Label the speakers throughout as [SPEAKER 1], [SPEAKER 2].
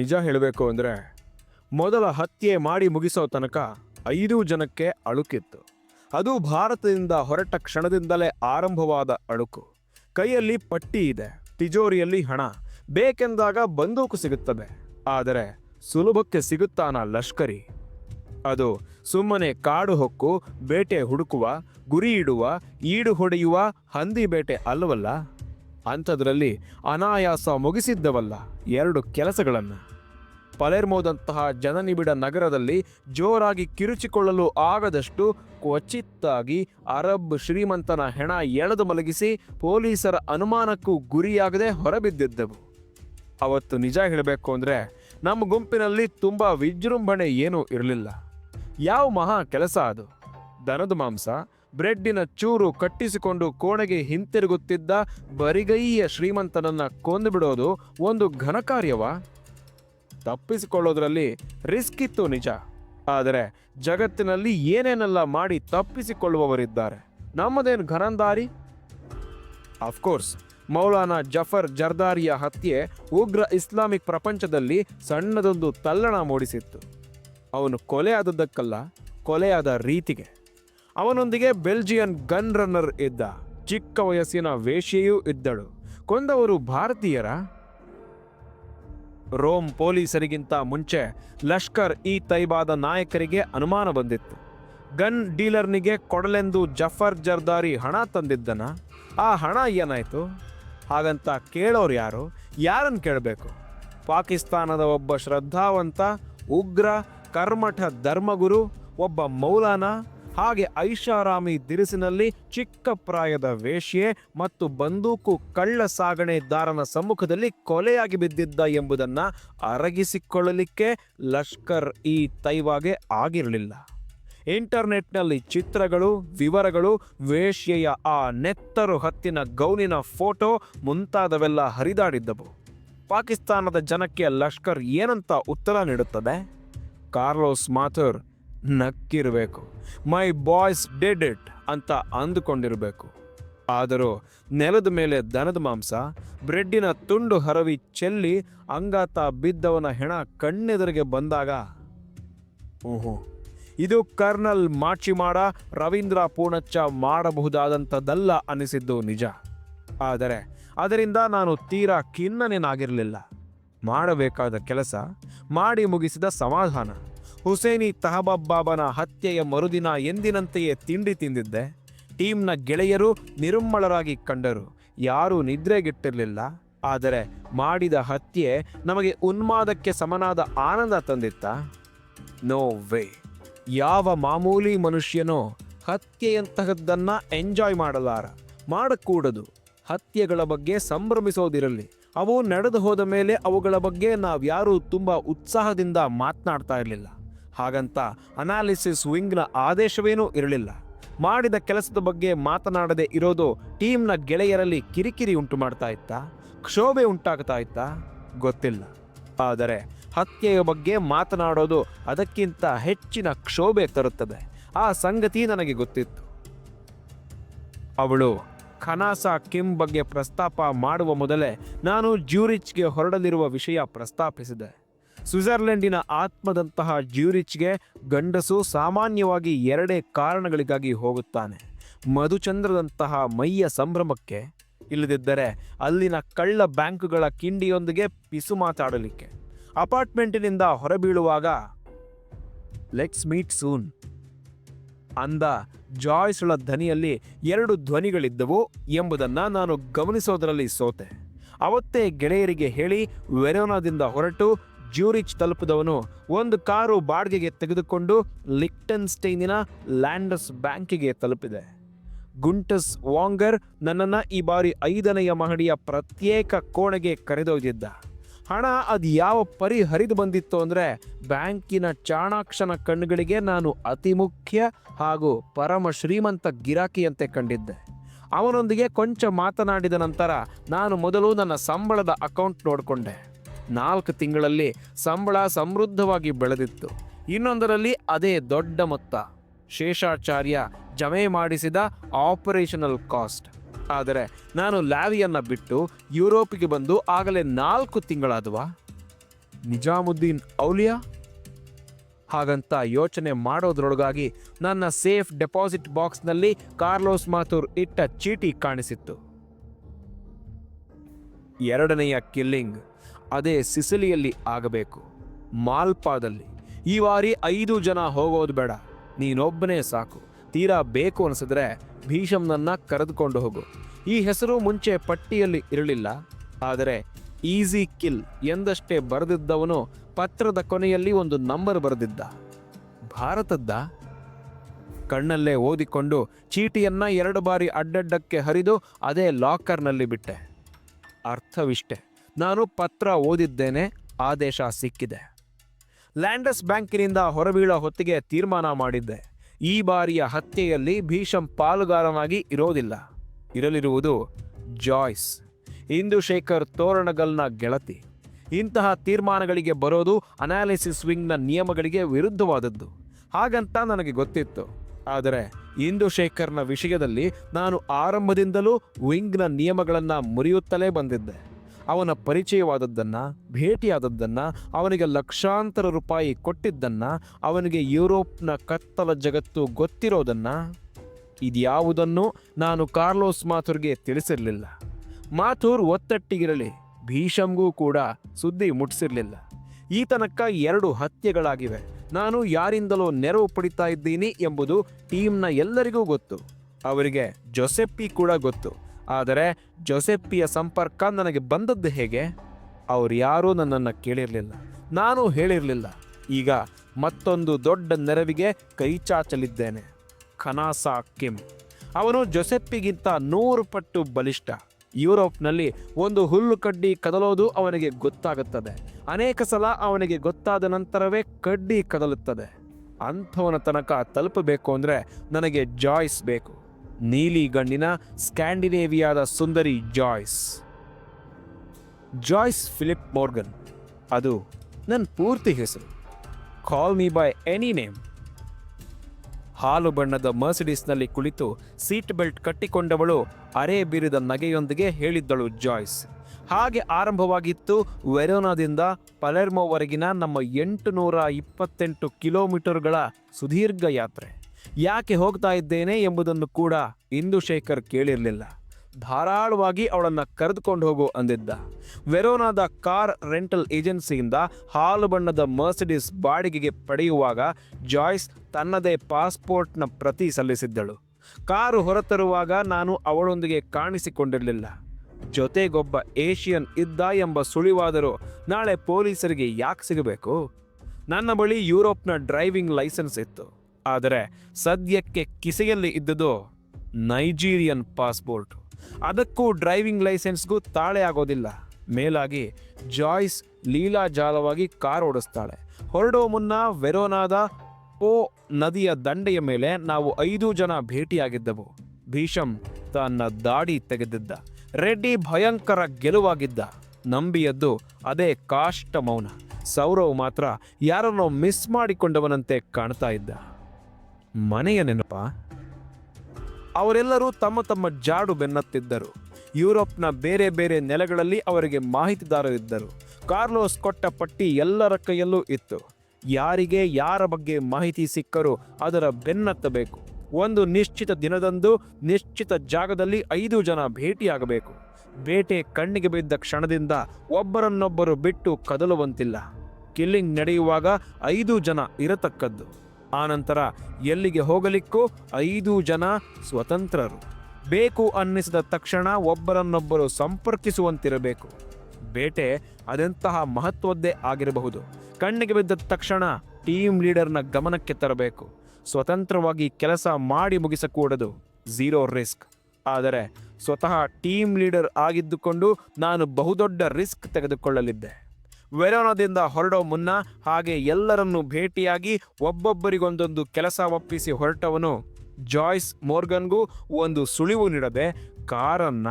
[SPEAKER 1] ನಿಜ ಹೇಳಬೇಕು ಅಂದರೆ ಮೊದಲ ಹತ್ಯೆ ಮಾಡಿ ಮುಗಿಸೋ ತನಕ ಐದು ಜನಕ್ಕೆ ಅಳುಕಿತ್ತು. ಅದು ಭಾರತದಿಂದ ಹೊರಟ ಕ್ಷಣದಿಂದಲೇ ಆರಂಭವಾದ ಅಳುಕು. ಕೈಯಲ್ಲಿ ಪಟ್ಟಿ ಇದೆ, ತಿಜೋರಿಯಲ್ಲಿ ಹಣ, ಬೇಕೆಂದಾಗ ಬಂದೂಕು ಸಿಗುತ್ತದೆ, ಆದರೆ ಸುಲಭಕ್ಕೆ ಸಿಗುತ್ತಾನ ಲಷ್ಕರಿ? ಅದು ಸುಮ್ಮನೆ ಕಾಡು ಹೊಕ್ಕು, ಬೇಟೆ ಹುಡುಕುವ, ಗುರಿ ಇಡುವ, ಈಡು ಹೊಡೆಯುವ ಹಂದಿ ಬೇಟೆ ಅಲ್ಲವಲ್ಲ? ಅಂಥದ್ರಲ್ಲಿ ಅನಾಯಾಸ ಮುಗಿಸಿದ್ದವಲ್ಲ ಎರಡು ಕೆಲಸಗಳನ್ನು. ಪಲೆರ್ಮೋದಂತಹ ಜನನಿಬಿಡ ನಗರದಲ್ಲಿ ಜೋರಾಗಿ ಕಿರುಚಿಕೊಳ್ಳಲು ಆಗದಷ್ಟು ಕ್ವಚಿತ್ತಾಗಿ ಅರಬ್ ಶ್ರೀಮಂತನ ಹೆಣ ಎಳೆದು ಮಲಗಿಸಿ ಪೊಲೀಸರ ಅನುಮಾನಕ್ಕೂ ಗುರಿಯಾಗದೆ ಹೊರಬಿದ್ದಿದ್ದವು. ಅವತ್ತು ನಿಜ ಹೇಳಬೇಕು ಅಂದರೆ ನಮ್ಮ ಗುಂಪಿನಲ್ಲಿ ತುಂಬ ವಿಜೃಂಭಣೆ ಏನೂ ಇರಲಿಲ್ಲ. ಯಾವ ಮಹಾ ಕೆಲಸ ಅದು? ದನದ ಮಾಂಸ, ಬ್ರೆಡ್ಡಿನ ಚೂರು ಕಟ್ಟಿಸಿಕೊಂಡು ಕೋಣೆಗೆ ಹಿಂತಿರುಗುತ್ತಿದ್ದ ಬರಿಗೈಯ ಶ್ರೀಮಂತನನ್ನ ಕೊಂದುಬಿಡೋದು ಒಂದು ಘನಕಾರ್ಯವಾ? ತಪ್ಪಿಸಿಕೊಳ್ಳೋದ್ರಲ್ಲಿ ರಿಸ್ಕ್ ಇತ್ತು ನಿಜ. ಆದರೆ ಜಗತ್ತಿನಲ್ಲಿ ಏನೇನೆಲ್ಲ ಮಾಡಿ ತಪ್ಪಿಸಿಕೊಳ್ಳುವವರಿದ್ದಾರೆ? ನಮ್ಮದೇನು ಘನಂದಾರಿ? ಅಫ್ಕೋರ್ಸ್ ಮೌಲಾನಾ ಜಫರ್ ಜರ್ದಾರಿಯ ಹತ್ಯೆ ಉಗ್ರ ಇಸ್ಲಾಮಿಕ್ ಪ್ರಪಂಚದಲ್ಲಿ ಸಣ್ಣದೊಂದು ತಲ್ಲಣ ಮೂಡಿಸಿತ್ತು. ಅವನು ಕೊಲೆಯಾದದ್ದಕ್ಕಲ್ಲ ಕೊಲೆಯಾದ ರೀತಿಗೆ. ಅವನೊಂದಿಗೆ ಬೆಲ್ಜಿಯನ್ ಗನ್ ರನ್ನರ್ ಇದ್ದ. ಚಿಕ್ಕ ವಯಸ್ಸಿನ ವೇಶ್ಯೆಯೂ ಇದ್ದಳು. ಕೊಂದವರು ಭಾರತೀಯರ? ರೋಮ್ ಪೊಲೀಸರಿಗಿಂತ ಮುಂಚೆ ಲಷ್ಕರ್ ಇ ತೈಬಾದ ನಾಯಕರಿಗೆ ಅನುಮಾನ ಬಂದಿತ್ತು. ಗನ್ ಡೀಲರ್ನಿಗೆ ಕೊಡಲೆಂದು ಜಫರ್ ಜರ್ದಾರಿ ಹಣ ತಂದಿದ್ದನ? ಆ ಹಣ ಏನಾಯಿತು? ಹಾಗಂತ ಕೇಳೋರು ಯಾರು? ಯಾರನ್ನು ಕೇಳಬೇಕು? ಪಾಕಿಸ್ತಾನದ ಒಬ್ಬ ಶ್ರದ್ಧಾವಂತ, ಉಗ್ರ, ಕರ್ಮಠ ಧರ್ಮಗುರು, ಒಬ್ಬ ಮೌಲಾನ? ಹಾಗೆ ಐಷಾರಾಮಿ ದಿರಿಸಿನಲ್ಲಿ ಚಿಕ್ಕ ಪ್ರಾಯದ ವೇಶ್ಯೆ ಮತ್ತು ಬಂದೂಕು ಕಳ್ಳ ಸಾಗಣೆದಾರನ ಸಮ್ಮುಖದಲ್ಲಿ ಕೊಲೆಯಾಗಿ ಬಿದ್ದಿದ್ದ ಎಂಬುದನ್ನ ಅರಗಿಸಿಕೊಳ್ಳಲಿಕ್ಕೆ ಲಷ್ಕರ್ ಈ ತೈವಾಗೆ ಆಗಿರಲಿಲ್ಲ. ಇಂಟರ್ನೆಟ್ನಲ್ಲಿ ಚಿತ್ರಗಳು, ವಿವರಗಳು, ವೇಶ್ಯೆಯ ಆ ನೆತ್ತರು ಹತ್ತಿನ ಗೌನಿನ ಫೋಟೋ ಮುಂತಾದವೆಲ್ಲ ಹರಿದಾಡಿದ್ದವು. ಪಾಕಿಸ್ತಾನದ ಜನಕ್ಕೆ ಲಷ್ಕರ್ ಏನಂತ ಉತ್ತರ ನೀಡುತ್ತದೆ? ಕಾರ್ಲೋಸ್ ಮಾಥುರ್ ನಕ್ಕಿರಬೇಕು. ಮೈ ಬಾಯ್ಸ್ ಡೆಡ್ ಇಟ್ ಅಂತ ಅಂದುಕೊಂಡಿರಬೇಕು. ಆದರೂ ನೆಲದ ಮೇಲೆ ದನದ ಮಾಂಸ, ಬ್ರೆಡ್ಡಿನ ತುಂಡು ಹರವಿ ಚೆಲ್ಲಿ ಅಂಗಾತ ಬಿದ್ದವನ ಹೆಣ ಕಣ್ಣೆದುರಿಗೆ ಬಂದಾಗ, ಓಹೋ, ಇದು ಕರ್ನಲ್ ಮಾಚಿಮಾಡ ರವೀಂದ್ರ ಪೂಣಚ್ಚ ಮಾಡಬಹುದಾದಂಥದ್ದಲ್ಲ ಅನಿಸಿದ್ದು ನಿಜ. ಆದರೆ ಅದರಿಂದ ನಾನು ತೀರಾ ಖಿನ್ನನೇನಾಗಿರಲಿಲ್ಲ. ಮಾಡಬೇಕಾದ ಕೆಲಸ, ಮಾಡಿ ಮುಗಿಸಿದ ಸಮಾಧಾನ. ಹುಸೇನಿ ತಹಬಬ್ಬಾಬನ ಹತ್ಯೆಯ ಮರುದಿನ ಎಂದಿನಂತೆಯೇ ತಿಂಡಿ ತಿಂದಿದ್ದೆ. ಟೀಮ್ನ ಗೆಳೆಯರು ನಿರುಮ್ಮಳರಾಗಿ ಕಂಡರು. ಯಾರೂ ನಿದ್ರೆಗಿಟ್ಟಿರಲಿಲ್ಲ. ಆದರೆ ಮಾಡಿದ ಹತ್ಯೆ ನಮಗೆ ಉನ್ಮಾದಕ್ಕೆ ಸಮನಾದ ಆನಂದ ತಂದಿತ್ತ. No way. ಯಾವ ಮಾಮೂಲಿ ಮನುಷ್ಯನೋ ಹತ್ಯೆಯಂತಹದ್ದನ್ನು ಎಂಜಾಯ್ ಮಾಡಲಾರ. ಮಾಡಕೂಡದು. ಹತ್ಯೆಗಳ ಬಗ್ಗೆ ಸಂಭ್ರಮಿಸೋದಿರಲಿ. ಅವು ನಡೆದು ಹೋದ ಮೇಲೆ ಅವುಗಳ ಬಗ್ಗೆ ನಾವ್ಯಾರೂ ತುಂಬ ಉತ್ಸಾಹದಿಂದ ಮಾತನಾಡ್ತಾ ಇರಲಿಲ್ಲ. ಹಾಗಂತ ಅನಾಲಿಸಿಸ್ ವಿಂಗ್ನ ಆದೇಶವೇನೂ ಇರಲಿಲ್ಲ. ಮಾಡಿದ ಕೆಲಸದ ಬಗ್ಗೆ ಮಾತನಾಡದೆ ಇರೋದು ಟೀಮ್ನ ಗೆಳೆಯರಲ್ಲಿ ಕಿರಿಕಿರಿ ಉಂಟು ಮಾಡ್ತಾ ಇತ್ತಾ? ಕ್ಷೋಭೆ ಉಂಟಾಗ್ತಾ ಇತ್ತಾ? ಗೊತ್ತಿಲ್ಲ. ಆದರೆ ಹತ್ಯೆಯ ಬಗ್ಗೆ ಮಾತನಾಡೋದು ಅದಕ್ಕಿಂತ ಹೆಚ್ಚಿನ ಕ್ಷೋಭೆ ತರುತ್ತದೆ. ಆ ಸಂಗತಿ ನನಗೆ ಗೊತ್ತಿತ್ತು. ಅವಳು ಖನಾಸಾ ಕಿಮ್ ಬಗ್ಗೆ ಪ್ರಸ್ತಾಪ ಮಾಡುವ ಮೊದಲೇ ನಾನು ಜ್ಯೂರಿಚ್ಗೆ ಹೊರಡಲಿರುವ ವಿಷಯ ಪ್ರಸ್ತಾಪಿಸಿದೆ. ಸ್ವಿಟ್ಜರ್ಲೆಂಡಿನ ಆತ್ಮದಂತಹ ಜ್ಯೂರಿಚ್ಗೆ ಗಂಡಸು ಸಾಮಾನ್ಯವಾಗಿ ಎರಡೇ ಕಾರಣಗಳಿಗಾಗಿ ಹೋಗುತ್ತಾನೆ. ಮಧುಚಂದ್ರದಂತಹ ಮೈಯ ಸಂಭ್ರಮಕ್ಕೆ ಇಲ್ಲದಿದ್ದರೆ ಅಲ್ಲಿನ ಕಳ್ಳ ಬ್ಯಾಂಕುಗಳ ಕಿಂಡಿಯೊಂದಿಗೆ ಪಿಸು ಮಾತಾಡಲಿಕ್ಕೆ. ಅಪಾರ್ಟ್ಮೆಂಟಿನಿಂದ ಹೊರಬೀಳುವಾಗ ಲೆಟ್ಸ್ ಮೀಟ್ ಸೂನ್ ಅಂದ ಜಾಯ್ಸ್ಳ ಧ್ವನಿಯಲ್ಲಿ ಎರಡು ಧ್ವನಿಗಳಿದ್ದವು ಎಂಬುದನ್ನು ನಾನು ಗಮನಿಸೋದರಲ್ಲಿ ಸೋತೆ. ಅವತ್ತೇ ಗೆಳೆಯರಿಗೆ ಹೇಳಿ, ವೆರೋನಾದಿಂದ ಹೊರಟು ಜ್ಯೂರಿಚ್ ತಲುಪಿದವನು ಒಂದು ಕಾರು ಬಾಡಿಗೆಗೆ ತೆಗೆದುಕೊಂಡು ಲಿಕ್ಟನ್ಸ್ಟೈನಿನ ಲ್ಯಾಂಡಸ್ ಬ್ಯಾಂಕಿಗೆ ತಲುಪಿದೆ. ಗುಂಟಸ್ ವಾಂಗರ್ ನನ್ನನ್ನು ಈ ಬಾರಿ ಐದನೆಯ ಮಹಡಿಯ ಪ್ರತ್ಯೇಕ ಕೋಣೆಗೆ ಕರೆದೊಯ್ದಿದ್ದ. ಹಣ ಅದು ಯಾವ ಪರಿ ಹರಿದು ಬಂದಿತ್ತು ಅಂದರೆ ಬ್ಯಾಂಕಿನ ಚಾಣಾಕ್ಷನ ಕಣ್ಣುಗಳಿಗೆ ನಾನು ಅತಿ ಮುಖ್ಯ ಹಾಗೂ ಪರಮ ಶ್ರೀಮಂತ ಗಿರಾಕಿಯಂತೆ ಕಂಡಿದ್ದೆ. ಅವನೊಂದಿಗೆ ಕೊಂಚ ಮಾತನಾಡಿದ ನಂತರ ನಾನು ಮೊದಲು ನನ್ನ ಸಂಬಳದ ಅಕೌಂಟ್ ನೋಡಿಕೊಂಡೆ. ನಾಲ್ಕು ತಿಂಗಳಲ್ಲಿ ಸಂಬಳ ಸಮೃದ್ಧವಾಗಿ ಬೆಳೆದಿತ್ತು. ಇನ್ನೊಂದರಲ್ಲಿ ಅದೇ ದೊಡ್ಡ ಮೊತ್ತ. ಶೇಷಾಚಾರ್ಯ ಜಮೆ ಮಾಡಿಸಿದ ಆಪರೇಷನಲ್ ಕಾಸ್ಟ್. ಆದರೆ ನಾನು ಲ್ಯಾವಿಯನ್ನು ಬಿಟ್ಟು ಯುರೋಪಿಗೆ ಬಂದು ಆಗಲೇ ನಾಲ್ಕು ತಿಂಗಳಾದವಾ? ನಿಜಾಮುದ್ದೀನ್ ಔಲಿಯಾ? ಹಾಗಂತ ಯೋಚನೆ ಮಾಡೋದ್ರೊಳಗಾಗಿ ನನ್ನ ಸೇಫ್ ಡೆಪಾಸಿಟ್ ಬಾಕ್ಸ್ನಲ್ಲಿ ಕಾರ್ಲೋಸ್ ಮಾಥೂರ್ ಇಟ್ಟ ಚೀಟಿ ಕಾಣಿಸಿತ್ತು. ಎರಡನೆಯ ಕಿಲ್ಲಿಂಗ್. ಅದೇ ಸಿಸಿಲಿಯಲ್ಲಿ ಆಗಬೇಕು. ಮಾಲ್ಪಾದಲ್ಲಿ ಈ ಬಾರಿ ಐದು ಜನ ಹೋಗೋದು ಬೇಡ. ನೀನೊಬ್ಬನೇ ಸಾಕು. ತೀರಾ ಬೇಕು ಅನಿಸಿದ್ರೆ ಭೀಷಮ್ನನ್ನ ಕರೆದುಕೊಂಡು ಹೋಗು. ಈ ಹೆಸರು ಮುಂಚೆ ಪಟ್ಟಿಯಲ್ಲಿ ಇರಲಿಲ್ಲ. ಆದರೆ ಈಸಿ ಕಿಲ್ ಎಂದಷ್ಟೇ ಬರೆದಿದ್ದವನು ಪತ್ರದ ಕೊನೆಯಲ್ಲಿ ಒಂದು ನಂಬರ್ ಬರೆದಿದ್ದ. ಭಾರತದ್ದ? ಕಣ್ಣಲ್ಲೇ ಓದಿಕೊಂಡು ಚೀಟಿಯನ್ನ ಎರಡು ಬಾರಿ ಅಡ್ಡಡ್ಡಕ್ಕೆ ಹರಿದು ಅದೇ ಲಾಕರ್ನಲ್ಲಿ ಬಿಟ್ಟೆ. ಅರ್ಥವಿಷ್ಟೆ. ನಾನು ಪತ್ರ ಓದಿದ್ದೇನೆ, ಆದೇಶ ಸಿಕ್ಕಿದೆ. ಲ್ಯಾಂಡಸ್ ಬ್ಯಾಂಕಿನಿಂದ ಹೊರಬೀಳ ಹೊತ್ತಿಗೆ ತೀರ್ಮಾನ ಮಾಡಿದ್ದೆ. ಈ ಬಾರಿಯ ಹತ್ಯೆಯಲ್ಲಿ ಭೀಷಂ ಪಾಲುಗಾರನಾಗಿ ಇರೋದಿಲ್ಲ. ಇರಲಿರುವುದು ಜಾಯ್ಸ್. ಇಂದುಶೇಖರ್ ತೋರಣಗಲ್ನ ಗೆಳತಿ. ಇಂತಹ ತೀರ್ಮಾನಗಳಿಗೆ ಬರೋದು ಅನಾಲಿಸಿಸ್ ವಿಂಗ್ನ ನಿಯಮಗಳಿಗೆ ವಿರುದ್ಧವಾದದ್ದು. ಹಾಗಂತ ನನಗೆ ಗೊತ್ತಿತ್ತು. ಆದರೆ ಇಂದುಶೇಖರ್ನ ವಿಷಯದಲ್ಲಿ ನಾನು ಆರಂಭದಿಂದಲೂ ವಿಂಗ್ನ ನಿಯಮಗಳನ್ನು ಮುರಿಯುತ್ತಲೇ ಬಂದಿದ್ದೆ. ಅವನ ಪರಿಚಯವಾದದ್ದನ್ನ, ಭೇಟಿಯಾದದ್ದನ್ನ, ಅವನಿಗೆ ಲಕ್ಷಾಂತರ ರೂಪಾಯಿ ಕೊಟ್ಟಿದ್ದನ್ನ, ಅವನಿಗೆ ಯುರೋಪ್ನ ಕತ್ತಲ ಜಗತ್ತು ಗೊತ್ತಿರೋದನ್ನ ಇದ್ಯಾವುದನ್ನು ನಾನು ಕಾರ್ಲೋಸ್ ಮಾಥುರ್ಗೆ ತಿಳಿಸಿರಲಿಲ್ಲ. ಮಾಥುರ್ ಒತ್ತಟ್ಟಿಗಿರಲಿ ಭೀಷಂಗೂ ಕೂಡ ಸುದ್ದಿ ಮುಟ್ಟಿಸಿರಲಿಲ್ಲ ಈ ಎರಡು ಹತ್ಯೆಗಳಾಗಿವೆ. ನಾನು ಯಾರಿಂದಲೋ ನೆರವು ಪಡಿತಾ ಇದ್ದೀನಿ ಎಂಬುದು ಟೀಮ್ನ ಎಲ್ಲರಿಗೂ ಗೊತ್ತು. ಅವರಿಗೆ ಜೊಸೆಪ್ಪಿ ಕೂಡ ಗೊತ್ತು. ಆದರೆ ಜೊಸೆಪ್ಪಿಯ ಸಂಪರ್ಕ ನನಗೆ ಬಂದದ್ದು ಹೇಗೆ? ಅವ್ರು ಯಾರೂ ನನ್ನನ್ನು ಕೇಳಿರಲಿಲ್ಲ. ನಾನು ಹೇಳಿರಲಿಲ್ಲ. ಈಗ ಮತ್ತೊಂದು ದೊಡ್ಡ ನೆರವಿಗೆ ಕೈ ಚಾಚಲಿದ್ದೇನೆ. ಖನಾಸಾ ಕಿಮ್. ಅವನು ಜೊಸೆಪ್ಪಿಗಿಂತ ನೂರು ಪಟ್ಟು ಬಲಿಷ್ಠ. ಯುರೋಪ್ನಲ್ಲಿ ಒಂದು ಹುಲ್ಲು ಕಡ್ಡಿ ಕದಲೋದು ಅವನಿಗೆ ಗೊತ್ತಾಗುತ್ತದೆ. ಅನೇಕ ಸಲ ಅವನಿಗೆ ಗೊತ್ತಾದ ನಂತರವೇ ಕಡ್ಡಿ ಕದಲುತ್ತದೆ. ಅಂಥವನ ತನಕ ತಲುಪಬೇಕು ಅಂದರೆ ನನಗೆ ಜಾಯ್ಸ್ ಬೇಕು. ನೀಲಿ ಗಣ್ಣಿನ ಸ್ಕ್ಯಾಂಡಿನೇವಿಯಾದ ಸುಂದರಿ ಜಾಯ್ಸ್. Joyce Philip Morgan. ಅದು ನನ್ನ ಪೂರ್ತಿ ಹೆಸರು. Call me by any name. ಹಾಲು ಬಣ್ಣದ ಮರ್ಸಿಡೀಸ್ನಲ್ಲಿ ಕುಳಿತು ಸೀಟ್ ಬೆಲ್ಟ್ ಕಟ್ಟಿಕೊಂಡವಳು ಅರೆ ಬೀರಿದ ನಗೆಯೊಂದಿಗೆ ಹೇಳಿದ್ದಳು ಜಾಯ್ಸ್. ಹಾಗೆ ಆರಂಭವಾಗಿತ್ತು ವೆರೋನಾದಿಂದ ಪಲೆರ್ಮೋವರೆಗಿನ ನಮ್ಮ ಎಂಟು ನೂರ ಇಪ್ಪತ್ತೆಂಟು ಕಿಲೋಮೀಟರ್ಗಳ ಸುದೀರ್ಘ ಯಾತ್ರೆ. ಯಾಕೆ ಹೋಗ್ತಾ ಇದ್ದೇನೆ ಎಂಬುದನ್ನು ಕೂಡ ಇಂದುಶೇಖರ್ ಕೇಳಿರಲಿಲ್ಲ. ಧಾರಾಳವಾಗಿ ಅವಳನ್ನು ಕರೆದುಕೊಂಡು ಹೋಗು ಅಂದಿದ್ದ. ವೆರೋನಾದ ಕಾರ್ ರೆಂಟಲ್ ಏಜೆನ್ಸಿಯಿಂದ ಹಾಲು ಬಣ್ಣದ ಮರ್ಸಿಡೀಸ್ ಬಾಡಿಗೆಗೆ ಪಡೆಯುವಾಗ ಜಾಯ್ಸ್ ತನ್ನದೇ ಪಾಸ್ಪೋರ್ಟ್ನ ಪ್ರತಿ ಸಲ್ಲಿಸಿದ್ದಳು. ಕಾರು ಹೊರತರುವಾಗ ನಾನು ಅವಳೊಂದಿಗೆ ಕಾಣಿಸಿಕೊಂಡಿರಲಿಲ್ಲ. ಜೊತೆಗೊಬ್ಬ ಏಷಿಯನ್ ಇದ್ದ ಎಂಬ ಸುಳಿವಾದರೂ ನಾಳೆ ಪೊಲೀಸರಿಗೆ ಯಾಕೆ ಸಿಗಬೇಕು? ನನ್ನ ಬಳಿ ಯುರೋಪ್ನ ಡ್ರೈವಿಂಗ್ ಲೈಸೆನ್ಸ್ ಇತ್ತು. ಆದರೆ ಸದ್ಯಕ್ಕೆ ಕಿಸೆಯಲ್ಲಿ ಇದ್ದುದು ನೈಜೀರಿಯನ್ ಪಾಸ್ಪೋರ್ಟ್. ಅದಕ್ಕೂ ಡ್ರೈವಿಂಗ್ ಲೈಸೆನ್ಸ್ಗೂ ತಾಳೆ ಆಗೋದಿಲ್ಲ. ಮೇಲಾಗಿ ಜಾಯ್ಸ್ ಲೀಲಾಜಾಲವಾಗಿ ಕಾರ್ ಓಡಿಸ್ತಾಳೆ. ಹೊರಡೋ ಮುನ್ನ ವೆರೋನಾದ ಓ ನದಿಯ ದಂಡೆಯ ಮೇಲೆ ನಾವು ಐದು ಜನ ಭೇಟಿಯಾಗಿದ್ದವು. ಭೀಷಂ ತನ್ನ ದಾಡಿ ತೆಗೆದಿದ್ದ. ರೆಡ್ಡಿ ಭಯಂಕರ ಗೆಲುವಾಗಿದ್ದ. ನಂಬಿಯದ್ದು ಅದೇ ಕಾಷ್ಟ ಮೌನ ಸೌರವ್ ಮಾತ್ರ ಯಾರನ್ನೋ ಮಿಸ್ ಮಾಡಿಕೊಂಡವನಂತೆ ಕಾಣ್ತಾ ಇದ್ದ. ಮನೆಯ ನೆನಪ. ಅವರೆಲ್ಲರೂ ತಮ್ಮ ತಮ್ಮ ಜಾಡು ಬೆನ್ನತ್ತಿದ್ದರು. ಯುರೋಪ್ನ ಬೇರೆ ಬೇರೆ ನೆಲೆಗಳಲ್ಲಿ ಅವರಿಗೆ ಮಾಹಿತಿದಾರರಿದ್ದರು ಕಾರ್ಲೋಸ್ ಕೊಟ್ಟ ಪಟ್ಟಿ ಎಲ್ಲರ ಕೈಯಲ್ಲೂ ಇತ್ತು. ಯಾರಿಗೆ ಯಾರ ಬಗ್ಗೆ ಮಾಹಿತಿ ಸಿಕ್ಕರೂ ಅದರ ಬೆನ್ನತ್ತಬೇಕು. ಒಂದು ನಿಶ್ಚಿತ ದಿನದಂದು ನಿಶ್ಚಿತ ಜಾಗದಲ್ಲಿ ಐದು ಜನ ಭೇಟಿಯಾಗಬೇಕು. ಬೇಟೆ ಕಣ್ಣಿಗೆ ಬಿದ್ದ ಕ್ಷಣದಿಂದ ಒಬ್ಬರನ್ನೊಬ್ಬರು ಬಿಟ್ಟು ಕದಲುವಂತಿಲ್ಲ. ಕಿಲ್ಲಿಂಗ್ ನಡೆಯುವಾಗ ಐದು ಜನ ಇರತಕ್ಕದ್ದು. ಆನಂತರ ಎಲ್ಲಿಗೆ ಹೋಗಲಿಕ್ಕೂ ಐದು ಜನ ಸ್ವತಂತ್ರರು. ಬೇಕು ಅನ್ನಿಸಿದ ತಕ್ಷಣ ಒಬ್ಬರನ್ನೊಬ್ಬರು ಸಂಪರ್ಕಿಸುವಂತಿರಬೇಕು. ಬೇಟೆ ಅದೆಂತಹ ಮಹತ್ವದ್ದೇ ಆಗಿರಬಹುದು. ಕಣ್ಣಿಗೆ ಬಿದ್ದ ತಕ್ಷಣ ಟೀಮ್ ಲೀಡರ್ನ ಗಮನಕ್ಕೆ ತರಬೇಕು. ಸ್ವತಂತ್ರವಾಗಿ ಕೆಲಸ ಮಾಡಿ ಮುಗಿಸಕೂಡದು. Zero risk. ಆದರೆ ಸ್ವತಃ ಟೀಮ್ ಲೀಡರ್ ಆಗಿದ್ದುಕೊಂಡು ನಾನು ಬಹುದೊಡ್ಡ ರಿಸ್ಕ್ ತೆಗೆದುಕೊಳ್ಳಲಿದ್ದೆ. ವೆರೋನಾದಿಂದ ಹೊರಡೋ ಮುನ್ನ ಹಾಗೆ ಎಲ್ಲರನ್ನು ಭೇಟಿಯಾಗಿ ಒಬ್ಬೊಬ್ಬರಿಗೊಂದೊಂದು ಕೆಲಸ ಒಪ್ಪಿಸಿ ಹೊರಟವನು. ಜಾಯ್ಸ್ ಮೋರ್ಗನ್ಗೂ ಒಂದು ಸುಳಿವು ನೀಡದೆ ಕಾರನ್ನ,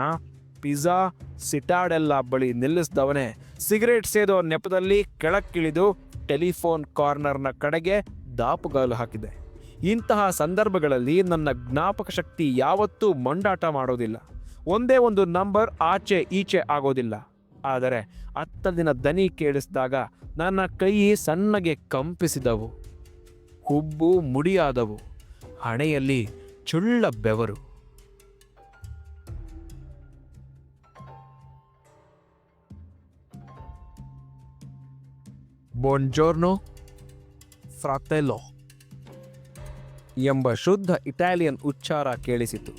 [SPEAKER 1] ಪಿಜ್ಜಾ, ಸಿಟಾಡೆಲ್ಲ ಬಳಿ ನಿಲ್ಲಿಸಿದವನೇ. ಸಿಗರೇಟ್ ಸೇದೋ ನೆಪದಲ್ಲಿ ಕೆಳಕ್ಕಿಳಿದು ಟೆಲಿಫೋನ್ ಕಾರ್ನರ್ನ ಕಡೆಗೆ ದಾಪುಗಾಲು ಹಾಕಿದೆ. ಇಂತಹ ಸಂದರ್ಭಗಳಲ್ಲಿ ನನ್ನ ಜ್ಞಾಪಕ ಶಕ್ತಿ ಯಾವತ್ತೂ ಮಂಡಾಟ ಮಾಡೋದಿಲ್ಲ. ಒಂದೇ ಒಂದು ನಂಬರ್ ಆಚೆ ಈಚೆ ಆಗೋದಿಲ್ಲ. ಆದರೆ ಹತ್ತಲಿನ ದನಿ ಕೇಳಿಸಿದಾಗ ನನ್ನ ಕೈ ಸಣ್ಣಗೆ ಕಂಪಿಸಿದವು. ಹುಬ್ಬು ಮುಡಿಯಾದವು. ಹಣೆಯಲ್ಲಿ ಚುಳ್ಳ ಬೆವರು. ಬೊಂಜೋರ್ನೋ ಫ್ರಾತೆಲೋ ಎಂಬ ಶುದ್ಧ ಇಟಾಲಿಯನ್ ಉಚ್ಚಾರ ಕೇಳಿಸಿತು.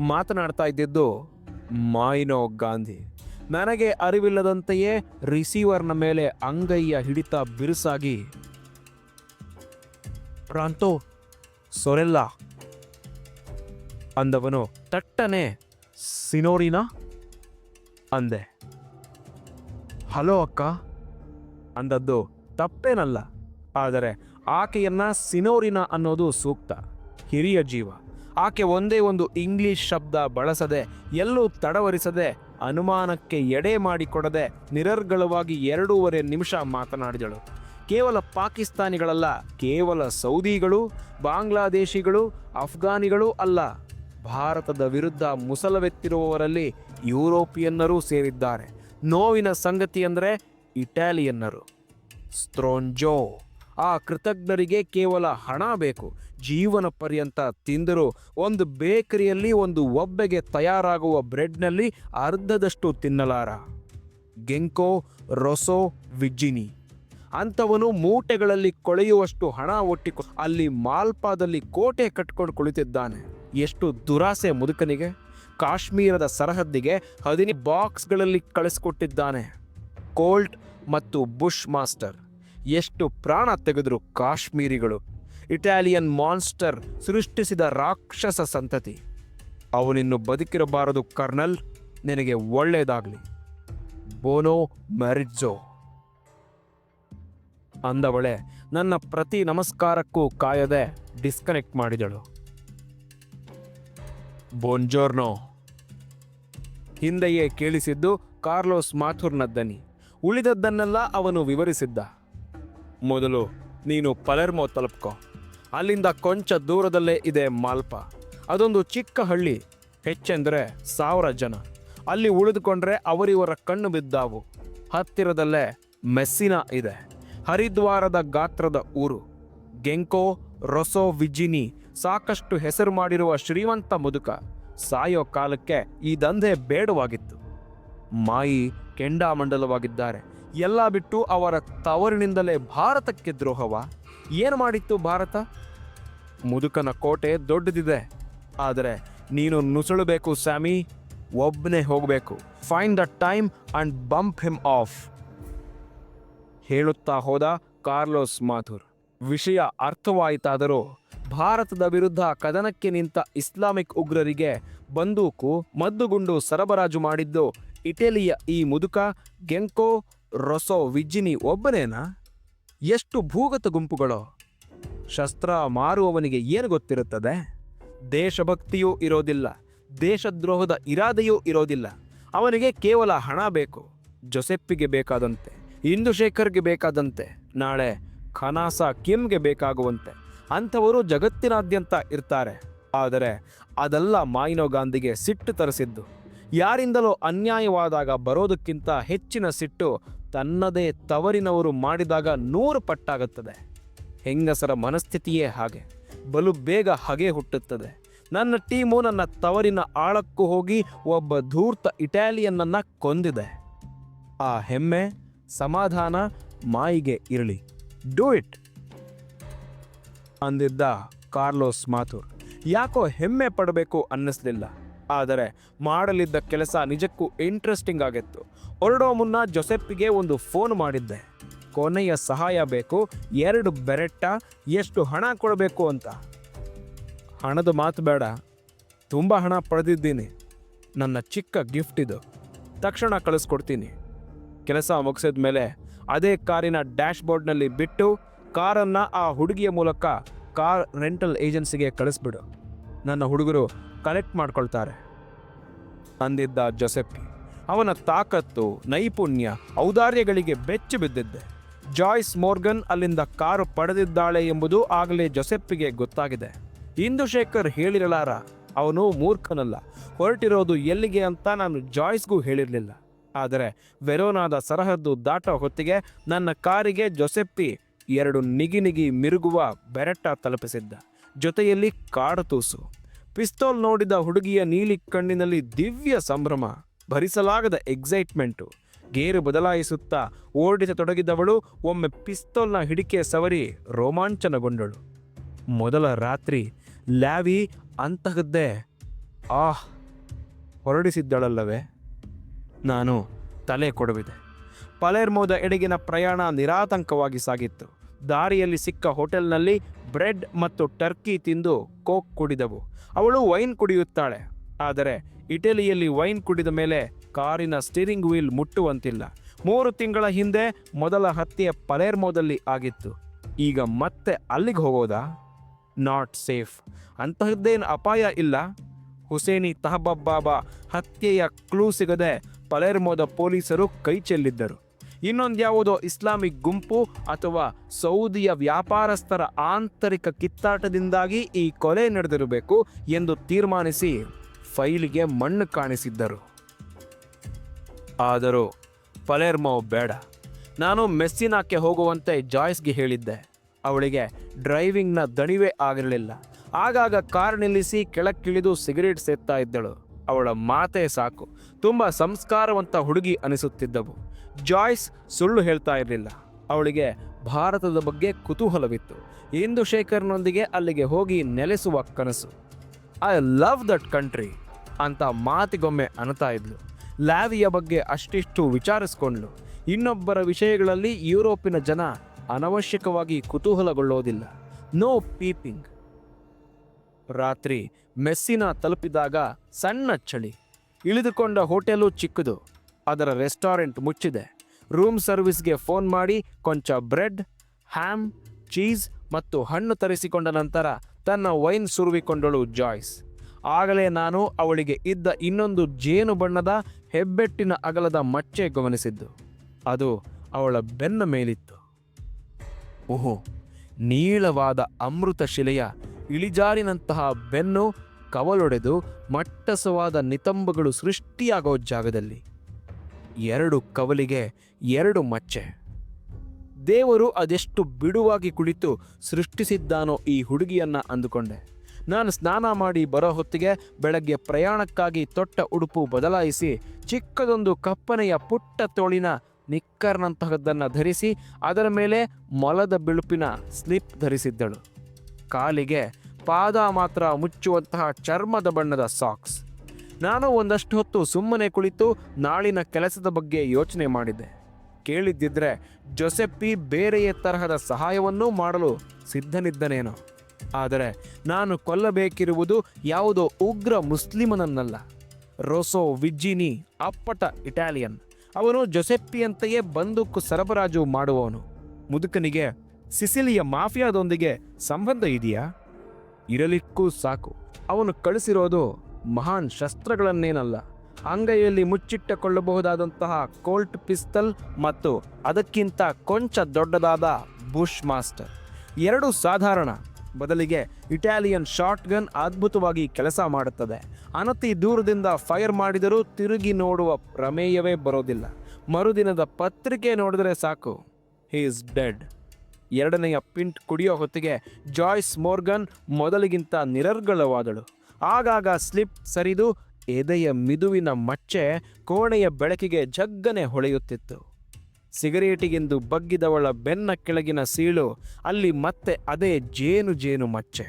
[SPEAKER 1] ಮಾತನಾಡ್ತಾ ಇದ್ದಿದ್ದು ಮಾಯಿನೋ ಗಾಂಧಿ. ನನಗೆ ಅರಿವಿಲ್ಲದಂತೆಯೇ ರಿಸೀವರ್ನ ಮೇಲೆ ಅಂಗೈಯ ಹಿಡಿತ ಬಿರುಸಾಗಿ. ಪ್ರಾಂತೋ, ಸೊರೆಲ್ಲ? ಅಂದವನು ತಟ್ಟನೆ, ಸಿನೋರಿನಾ? ಅಂದೆ. ಹಲೋ ಅಕ್ಕ? ಅಂದದ್ದು ತಪ್ಪೇನಲ್ಲ, ಆದರೆ ಆಕೆಯನ್ನ ಸಿನೋರಿನ ಅನ್ನೋದು ಸೂಕ್ತ, ಹಿರಿಯ ಜೀವ. ಆಕೆ ಒಂದೇ ಒಂದು ಇಂಗ್ಲಿಷ್ ಶಬ್ದ ಬಳಸದೆ ಎಲ್ಲೂ ತಡವರಿಸದೆ ಅನುಮಾನಕ್ಕೆ ಎಡೆ ಮಾಡಿಕೊಡದೆ ನಿರರ್ಗಳವಾಗಿ ಎರಡೂವರೆ ನಿಮಿಷ ಮಾತನಾಡಿದಳು. ಕೇವಲ ಪಾಕಿಸ್ತಾನಿಗಳಲ್ಲ, ಕೇವಲ ಸೌದಿಗಳು, ಬಾಂಗ್ಲಾದೇಶಿಗಳು, ಅಫ್ಘಾನಿಗಳು ಅಲ್ಲ, ಭಾರತದ ವಿರುದ್ಧ ಮುಸಲವೆತ್ತಿರುವವರಲ್ಲಿ ಯುರೋಪಿಯನ್ನರೂ ಸೇರಿದ್ದಾರೆ. ನೋವಿನ ಸಂಗತಿ ಅಂದರೆ ಇಟಾಲಿಯನ್ನರು. ಸ್ಟ್ರೋಂಜೋ ಆ ಕೃತಜ್ಞರಿಗೆ ಕೇವಲ ಹಣ ಬೇಕು. ಜೀವನ ಪರ್ಯಂತ ತಿಂದರೂ ಒಂದು ಬೇಕರಿಯಲ್ಲಿ ಒಂದು ಒಬ್ಬೆಗೆ ತಯಾರಾಗುವ ಬ್ರೆಡ್ನಲ್ಲಿ ಅರ್ಧದಷ್ಟು ತಿನ್ನಲಾರ. ಗೆಂಕೋ, ರೊಸೋ ವಿಜ್ಜಿನಿ ಅಂಥವನು ಮೂಟೆಗಳಲ್ಲಿ ಕೊಳೆಯುವಷ್ಟು ಹಣ ಒಟ್ಟಿಕೊ, ಅಲ್ಲಿ ಮಾಲ್ಪಾದಲ್ಲಿ ಕೋಟೆ ಕಟ್ಕೊಂಡು ಕುಳಿತಿದ್ದಾನೆ. ಎಷ್ಟು ದುರಾಸೆ ಮುದುಕನಿಗೆ. ಕಾಶ್ಮೀರದ ಸರಹದ್ದಿಗೆ ಹದಿನೈದು ಬಾಕ್ಸ್ಗಳಲ್ಲಿ ಕಳಿಸ್ಕೊಟ್ಟಿದ್ದಾನೆ. ಕೋಲ್ಟ್ ಮತ್ತು ಬುಷ್ ಮಾಸ್ಟರ್. ಎಷ್ಟು ಪ್ರಾಣ ತೆಗೆದರು ಕಾಶ್ಮೀರಿಗಳು. ಇಟಾಲಿಯನ್ ಮಾನ್ಸ್ಟರ್ ಸೃಷ್ಟಿಸಿದ ರಾಕ್ಷಸ ಸಂತತಿ. ಅವನಿನ್ನು ಬದುಕಿರಬಾರದು ಕರ್ನಲ್, ನಿನಗೆ ಒಳ್ಳೆಯದಾಗಲಿ. ಬೋನೋ ಮ್ಯಾರಿಜೋ ಅಂದವಳೆ, ನನ್ನ ಪ್ರತಿ ನಮಸ್ಕಾರಕ್ಕೂ ಕಾಯದೆ ಡಿಸ್ಕನೆಕ್ಟ್ ಮಾಡಿದಳು. ಬೋನ್ಜೋರ್ನೋ ಹಿಂದೆಯೇ ಕೇಳಿಸಿದ್ದು ಕಾರ್ಲೋಸ್ ಮಾಥುರ್ನ ದನಿ. ಉಳಿದದ್ದನ್ನೆಲ್ಲ ಅವನು ವಿವರಿಸಿದ್ದ. ಮೊದಲು ನೀನು ಪಲೆರ್ಮೋ ತಲುಪ್ಕೊ. ಅಲ್ಲಿಂದ ಕೊಂಚ ದೂರದಲ್ಲೇ ಇದೆ ಮಾಲ್ಪ. ಅದೊಂದು ಚಿಕ್ಕ ಹಳ್ಳಿ, ಹೆಚ್ಚೆಂದರೆ ಸಾವಿರ ಜನ. ಅಲ್ಲಿ ಉಳಿದುಕೊಂಡ್ರೆ ಅವರಿವರ ಕಣ್ಣು ಬಿದ್ದಾವು. ಹತ್ತಿರದಲ್ಲೇ ಮೆಸ್ಸಿನ ಇದೆ. ಹರಿದ್ವಾರದ ಗಾತ್ರದ ಊರು. ಗೆಂಕೋ ರೊಸೋ ವಿಜಿನಿ ಸಾಕಷ್ಟು ಹೆಸರು ಮಾಡಿರುವ ಶ್ರೀಮಂತ ಮುದುಕ ಸಾಯೋ ಕಾಲಕ್ಕೆ ಈ ದಂಧೆ ಬೇಡವಾಗಿತ್ತು. ಮಾಯಿ ಕೆಂಡಾಮಂಡಲವಾಗಿದ್ದಾರೆ. ಎಲ್ಲ ಬಿಟ್ಟು ಅವರ ತವರಿನಿಂದಲೇ ಭಾರತಕ್ಕೆ ದ್ರೋಹವ? ಏನು ಮಾಡಿತ್ತು ಭಾರತ? ಮುದುಕನ ಕೋಟೆ ದೊಡ್ಡದಿದೆ. ಆದರೆ ನೀನು ನುಸುಳಬೇಕು ಸ್ಯಾಮಿ ಒಬ್ಬನೇ ಹೋಗಬೇಕು. Fine the time and bump him off ಹೇಳುತ್ತಾ ಹೋದ ಕಾರ್ಲೋಸ್ ಮಾಥುರ್. ವಿಷಯ ಅರ್ಥವಾಯಿತಾದರೂ ಭಾರತದ ವಿರುದ್ಧ ಕದನಕ್ಕೆ ನಿಂತ ಇಸ್ಲಾಮಿಕ್ ಉಗ್ರರಿಗೆ ಬಂದೂಕು ಮದ್ದುಗುಂಡು ಸರಬರಾಜು ಮಾಡಿದ್ದು ಇಟಲಿಯ ಈ ಮುದುಕ ಗೆಂಕೋ ರೊಸೋ ವಿಜ್ಜಿನಿ ಒಬ್ಬನೇನಾ? ಎಷ್ಟು ಭೂಗತ ಗುಂಪುಗಳು? ಶಸ್ತ್ರ ಮಾರುವವನಿಗೆ ಏನು ಗೊತ್ತಿರುತ್ತದೆ? ದೇಶಭಕ್ತಿಯೂ ಇರೋದಿಲ್ಲ, ದೇಶದ್ರೋಹದ ಇರಾದೆಯೂ ಇರೋದಿಲ್ಲ. ಅವನಿಗೆ ಕೇವಲ ಹಣ ಬೇಕು, ಜೊಸೆಪ್ಪಿಗೆ ಬೇಕಾದಂತೆ, ಇಂದುಶೇಖರ್ಗೆ ಬೇಕಾದಂತೆ, ನಾಳೆ ಖನಾಸ ಕಿಮ್ಗೆ ಬೇಕಾಗುವಂತೆ. ಅಂಥವರು ಜಗತ್ತಿನಾದ್ಯಂತ ಇರ್ತಾರೆ. ಆದರೆ ಅದೆಲ್ಲ ಮಾಯಿನೋ ಗಾಂಧಿಗೆ ಸಿಟ್ಟು ತರಿಸಿದ್ದು. ಯಾರಿಂದಲೋ ಅನ್ಯಾಯವಾದಾಗ ಬರೋದಕ್ಕಿಂತ ಹೆಚ್ಚಿನ ಸಿಟ್ಟು ತನ್ನದೇ ತವರಿನವರು ಮಾಡಿದಾಗ ನೂರು ಪಟ್ಟಾಗುತ್ತದೆ. ಹೆಂಗಸರ ಮನಸ್ಥಿತಿಯೇ ಹಾಗೆ. ಬಲು ಬೇಗ ಹಗೆ ಹುಟ್ಟುತ್ತದೆ. ನನ್ನ ಟೀಮು ನನ್ನ ತವರಿನ ಆಳಕ್ಕೂ ಹೋಗಿ ಒಬ್ಬ ಧೂರ್ತ ಇಟಾಲಿಯನ್ನನ್ನು ಕೊಂದಿದೆ. ಆ ಹೆಮ್ಮೆ, ಸಮಾಧಾನ ಮಾಯಿಗೆ ಇರಲಿ. Do it! ಅಂದಿದ್ದ ಕಾರ್ಲೋಸ್ ಮಾಥುರ್. ಯಾಕೋ ಹೆಮ್ಮೆ ಪಡಬೇಕು ಅನ್ನಿಸ್ಲಿಲ್ಲ. ಆದರೆ ಮಾಡಲಿದ್ದ ಕೆಲಸ ನಿಜಕ್ಕೂ ಇಂಟ್ರೆಸ್ಟಿಂಗ್ ಆಗಿತ್ತು. ಹೊರಡೋ ಮುನ್ನ ಜೊಸೆಪ್ಪಿಗೆ ಒಂದು ಫೋನ್ ಮಾಡಿದ್ದೆ. ಕೊನೆಯ ಸಹಾಯ ಬೇಕು, ಎರಡು ಬೆರೆಟ್ಟ, ಎಷ್ಟು ಹಣ ಕೊಡಬೇಕು ಅಂತ. ಹಣದ ಮಾತು ಬೇಡ, ತುಂಬ ಹಣ ಪಡೆದಿದ್ದೀನಿ. ನನ್ನ ಚಿಕ್ಕ ಗಿಫ್ಟ್ ಇದು. ತಕ್ಷಣ ಕಳಿಸ್ಕೊಡ್ತೀನಿ. ಕೆಲಸ ಮುಗಿಸಿದ ಮೇಲೆ ಅದೇ ಕಾರಿನ ಡ್ಯಾಶ್ ಬೋರ್ಡ್ನಲ್ಲಿ ಬಿಟ್ಟು ಕಾರನ್ನು ಆ ಹುಡುಗಿಯ ಮೂಲಕ ಕಾರ್ ರೆಂಟಲ್ ಏಜೆನ್ಸಿಗೆ ಕಳಿಸ್ಬಿಡು. ನನ್ನ ಹುಡುಗರು ಕಲೆಕ್ಟ್ ಮಾಡ್ಕೊಳ್ತಾರೆ. ಅಂದಿದ್ದ ಜೊಸೆಪ್ಪಿ. ಅವನ ತಾಕತ್ತು, ನೈಪುಣ್ಯ, ಔದಾರ್ಯಗಳಿಗೆ ಬೆಚ್ಚಿ ಬಿದ್ದಿದ್ದೆ. ಜಾಯ್ಸ್ ಮೋರ್ಗನ್ ಅಲ್ಲಿಂದ ಕಾರು ಪಡೆದಿದ್ದಾಳೆ ಎಂಬುದು ಆಗಲೇ ಜೊಸೆಪ್ಪಿಗೆ ಗೊತ್ತಾಗಿದೆ. ಇಂದುಶೇಖರ್ ಹೇಳಿರಲಾರ, ಅವನು ಮೂರ್ಖನಲ್ಲ, ಹೊರಟಿರೋದು ಎಲ್ಲಿಗೆ ಅಂತ ನಾನು ಜಾಯ್ಸ್ಗೂ ಹೇಳಿರಲಿಲ್ಲ. ಆದರೆ ವೆರೋನಾದ ಸರಹದ್ದು ದಾಟೋ ಹೊತ್ತಿಗೆ ನನ್ನ ಕಾರಿಗೆ ಜೊಸೆಪ್ಪಿ ಎರಡು ನಿಗಿ ಮಿರುಗುವ ಬೆರೆಟ್ಟ ತಲುಪಿಸಿದ್ದ. ಜೊತೆಯಲ್ಲಿ ಕಾಡು ತೂಸು. ಪಿಸ್ತೋಲ್ ನೋಡಿದ ಹುಡುಗಿಯ ನೀಲಿ ಕಣ್ಣಿನಲ್ಲಿ ದಿವ್ಯ ಸಂಭ್ರಮ. ಭರಿಸಲಾಗದ ಎಕ್ಸೈಟ್ಮೆಂಟು ಗೇರು ಬದಲಾಯಿಸುತ್ತಾ ಓಡಿಸತೊಡಗಿದವಳು ಒಮ್ಮೆ ಪಿಸ್ತೋಲ್ನ ಹಿಡಿಕೆ ಸವರಿ ರೋಮಾಂಚನಗೊಂಡಳು. ಮೊದಲ ರಾತ್ರಿ ಲ್ಯಾವಿ ಅಂತಹದ್ದೇ, ಆಹ್, ಹೊರಡಿಸಿದ್ದಳಲ್ಲವೇ? ನಾನು ತಲೆ ಕೊಡುವಿದೆ. ಪಲೇರ್ಮೋದ ಎಡೆಗಿನ ಪ್ರಯಾಣ ನಿರಾತಂಕವಾಗಿ ಸಾಗಿತ್ತು. ದಾರಿಯಲ್ಲಿ ಸಿಕ್ಕ ಹೋಟೆಲ್ನಲ್ಲಿ ಬ್ರೆಡ್ ಮತ್ತು ಟರ್ಕಿ ತಿಂದು ಕೋಕ್ ಕುಡಿದವು. ಅವಳು ವೈನ್ ಕುಡಿಯುತ್ತಾಳೆ. ಆದರೆ ಇಟಲಿಯಲ್ಲಿ ವೈನ್ ಕುಡಿದ ಮೇಲೆ ಕಾರಿನ ಸ್ಟೀರಿಂಗ್ ವೀಲ್ ಮುಟ್ಟುವಂತಿಲ್ಲ. ಮೂರು ತಿಂಗಳ ಹಿಂದೆ ಮೊದಲ ಹತ್ಯೆ ಪಲೇರ್ಮೋದಲ್ಲಿ ಆಗಿತ್ತು. ಈಗ ಮತ್ತೆ ಅಲ್ಲಿಗೆ ಹೋಗೋದಾ? Not safe. ಅಂತಹದ್ದೇನು ಅಪಾಯ ಇಲ್ಲ. ಹುಸೇನಿ ತಹಬಬ್ಬಾಬಾ ಹತ್ಯೆಯ ಕ್ಲೂ ಸಿಗದೆ ಪಲೇರ್ಮೋದ ಪೊಲೀಸರು ಕೈ ಚೆಲ್ಲಿದ್ದರು. ಇನ್ನೊಂದ್ಯಾವುದೋ ಇಸ್ಲಾಮಿಕ್ ಗುಂಪು ಅಥವಾ ಸೌದಿಯ ವ್ಯಾಪಾರಸ್ಥರ ಆಂತರಿಕ ಕಿತ್ತಾಟದಿಂದಾಗಿ ಈ ಕೊಲೆ ನಡೆದಿರಬೇಕು ಎಂದು ತೀರ್ಮಾನಿಸಿ ಫೈಲಿಗೆ ಮಣ್ಣು ಕಾಣಿಸಿದ್ದರು. ಆದರೂ ಪಲೇರ್ಮೋ ಬೇಡ. ನಾನು ಮೆಸ್ಸಿನಾಕ್ಕೆ ಹೋಗುವಂತೆ ಜಾಯ್ಸ್ಗೆ ಹೇಳಿದ್ದೆ. ಅವಳಿಗೆ ಡ್ರೈವಿಂಗ್ನ ದಣಿವೇ ಆಗಿರಲಿಲ್ಲ. ಆಗಾಗ ಕಾರ್ ನಿಲ್ಲಿಸಿ ಕೆಳಕ್ಕಿಳಿದು ಸಿಗರೇಟ್ ಸೇತ್ತಾ ಇದ್ದಳು. ಅವಳ ಮಾತೇ ಸಾಕು. ತುಂಬ ಸಂಸ್ಕಾರವಂತ ಹುಡುಗಿ ಅನಿಸುತ್ತಿದ್ದವು. ಜಾಯ್ಸ್ ಸುಳ್ಳು ಹೇಳ್ತಾ ಇರಲಿಲ್ಲ. ಅವಳಿಗೆ ಭಾರತದ ಬಗ್ಗೆ ಕುತೂಹಲವಿತ್ತು. ಇಂದು ಶೇಖರ್ನೊಂದಿಗೆ ಅಲ್ಲಿಗೆ ಹೋಗಿ ನೆಲೆಸುವ ಕನಸು. ಐ ಲವ್ ದಟ್ ಕಂಟ್ರಿ ಅಂತ ಮಾತಿಗೊಮ್ಮೆ ಅನ್ತಾ ಇದ್ಲು. ಲ್ಯಾವಿಯ ಬಗ್ಗೆ ಅಷ್ಟಿಷ್ಟು ವಿಚಾರಿಸ್ಕೊಂಡ್ಲು. ಇನ್ನೊಬ್ಬರ ವಿಷಯಗಳಲ್ಲಿ ಯುರೋಪಿನ ಜನ ಅನವಶ್ಯಕವಾಗಿ ಕುತೂಹಲಗೊಳ್ಳೋದಿಲ್ಲ ನೋ ಪೀಪಿಂಗ್. ರಾತ್ರಿ ಮೆಸ್ಸಿನ ತಲುಪಿದಾಗ ಸಣ್ಣ ಚಳಿ. ಇಳಿದುಕೊಂಡ ಹೋಟೆಲು ಚಿಕ್ಕದು. ಅದರ ರೆಸ್ಟೋರೆಂಟ್ ಮುಚ್ಚಿದೆ. ರೂಮ್ ಸರ್ವಿಸ್ಗೆ ಫೋನ್ ಮಾಡಿ ಕೊಂಚ ಬ್ರೆಡ್, ಹ್ಯಾಮ್, ಚೀಸ್ ಮತ್ತು ಹಣ್ಣು ತರಿಸಿಕೊಂಡ ನಂತರ ತನ್ನ ವೈನ್ ಸುರುವಿಕೊಂಡಳು ಜಾಯ್ಸ್. ಆಗಲೇ ನಾನು ಅವಳಿಗೆ ಇದ್ದ ಇನ್ನೊಂದು ಜೇನು ಬಣ್ಣದ ಹೆಬ್ಬೆಟ್ಟಿನ ಅಗಲದ ಮಚ್ಚೆ ಗಮನಿಸಿದ್ದು. ಅದು ಅವಳ ಬೆನ್ನ ಮೇಲಿತ್ತು. ಓಹೋ, ನೀಳವಾದ ಅಮೃತ ಶಿಲೆಯ ಇಳಿಜಾರಿನಂತಹ ಬೆನ್ನು ಕವಲೊಡೆದು ಮಟ್ಟಸವಾದ ನಿತಂಬಗಳು ಸೃಷ್ಟಿಯಾಗೋ ಜಾಗದಲ್ಲಿ. ಎರಡು ಕವಲಿಗೆ ಎರಡು ಮಚ್ಚೆ. ದೇವರು ಅದೆಷ್ಟು ಬಿಡುವಾಗಿ ಕುಳಿತು ಸೃಷ್ಟಿಸಿದ್ದಾನೋ ಈ ಹುಡುಗಿಯನ್ನ ಅಂದುಕೊಂಡೆ. ನಾನು ಸ್ನಾನ ಮಾಡಿ ಬರೋ ಹೊತ್ತಿಗೆ ಬೆಳಗ್ಗೆ ಪ್ರಯಾಣಕ್ಕಾಗಿ ತೊಟ್ಟ ಉಡುಪು ಬದಲಾಯಿಸಿ ಚಿಕ್ಕದೊಂದು ಕಪ್ಪನೆಯ ಪುಟ್ಟ ತೋಳಿನ ನಿಕ್ಕರ್ನಂತಹದ್ದನ್ನು ಧರಿಸಿ ಅದರ ಮೇಲೆ ಮೊಲದ ಬಿಳುಪಿನ ಸ್ಲಿಪ್ ಧರಿಸಿದ್ದಳು. ಕಾಲಿಗೆ ಪಾದ ಮಾತ್ರ ಮುಚ್ಚುವಂತಹ ಚರ್ಮದ ಬಣ್ಣದ ಸಾಕ್ಸ್. ನಾನು ಒಂದಷ್ಟು ಹೊತ್ತು ಸುಮ್ಮನೆ ಕುಳಿತು ನಾಳಿನ ಕೆಲಸದ ಬಗ್ಗೆ ಯೋಚನೆ ಮಾಡಿದ್ದೆ. ಕೇಳಿದ್ದಿದ್ರೆ ಜೊಸೆಪ್ಪಿ ಬೇರೆಯೇ ತರಹದ ಸಹಾಯವನ್ನೂ ಮಾಡಲು ಸಿದ್ಧನಿದ್ದನೇನೋ. ಆದರೆ ನಾನು ಕೊಲ್ಲಬೇಕಿರುವುದು ಯಾವುದೋ ಉಗ್ರ ಮುಸ್ಲಿಮನನ್ನಲ್ಲ. ರೋಸೋ ವಿಜ್ಜಿನಿ, ಅಪ್ಪಟ ಇಟಾಲಿಯನ್. ಅವನು ಜೊಸೆಪ್ಪಿಯಂತೆಯೇ ಬಂದೂಕು ಸರಬರಾಜು ಮಾಡುವವನು. ಮುದುಕನಿಗೆ, ಸಿಸಿಲಿಯ ಮಾಫಿಯಾದೊಂದಿಗೆ ಸಂಬಂಧ ಇದೆಯಾ? ಇರಲಿಕ್ಕೂ ಸಾಕು. ಅವನು ಕಳಿಸಿರೋದು ಮಹಾನ್ ಶಸ್ತ್ರಗಳನ್ನೇನಲ್ಲ. ಅಂಗೈಯಲ್ಲಿ ಮುಚ್ಚಿಟ್ಟುಕೊಳ್ಳಬಹುದಾದಂತಹ ಕೋಲ್ಟ್ ಪಿಸ್ತಲ್ ಮತ್ತು ಅದಕ್ಕಿಂತ ಕೊಂಚ ದೊಡ್ಡದಾದ ಬುಷ್ ಮಾಸ್ಟರ್. ಎರಡು ಸಾಧಾರಣ ಬದಲಿಗೆ ಇಟಾಲಿಯನ್ ಶಾಟ್ಗನ್ ಗನ್ ಅದ್ಭುತವಾಗಿ ಕೆಲಸ ಮಾಡುತ್ತದೆ. ಅನತಿ ದೂರದಿಂದ ಫೈರ್ ಮಾಡಿದರೂ ತಿರುಗಿ ನೋಡುವ ಪ್ರಮೇಯವೇ ಬರೋದಿಲ್ಲ. ಮರುದಿನದ ಪತ್ರಿಕೆ ನೋಡಿದರೆ ಸಾಕು. ಹಿ ಇಸ್ ಡೆಡ್ ಎರಡನೆಯ ಪಿಂಟ್ ಕುಡಿಯೋ ಹೊತ್ತಿಗೆ ಜಾಯ್ಸ್ ಮೋರ್ಗನ್ ಮೊದಲಿಗಿಂತ ನಿರರ್ಗಳವಾದಳು. ಆಗಾಗ ಸ್ಲಿಪ್ ಸರಿದು ಎದೆಯ ಮಿದುವಿನ ಮಚ್ಚೆ ಕೋಣೆಯ ಬೆಳಕಿಗೆ ಜಗ್ಗನೆ ಹೊಳೆಯುತ್ತಿತ್ತು. ಸಿಗರೇಟಿಗೆಂದು ಬಗ್ಗಿದವಳ ಬೆನ್ನ ಕೆಳಗಿನ ಸೀಳು, ಅಲ್ಲಿ ಮತ್ತೆ ಅದೇ ಜೇನು ಜೇನು ಮಚ್ಚೆ.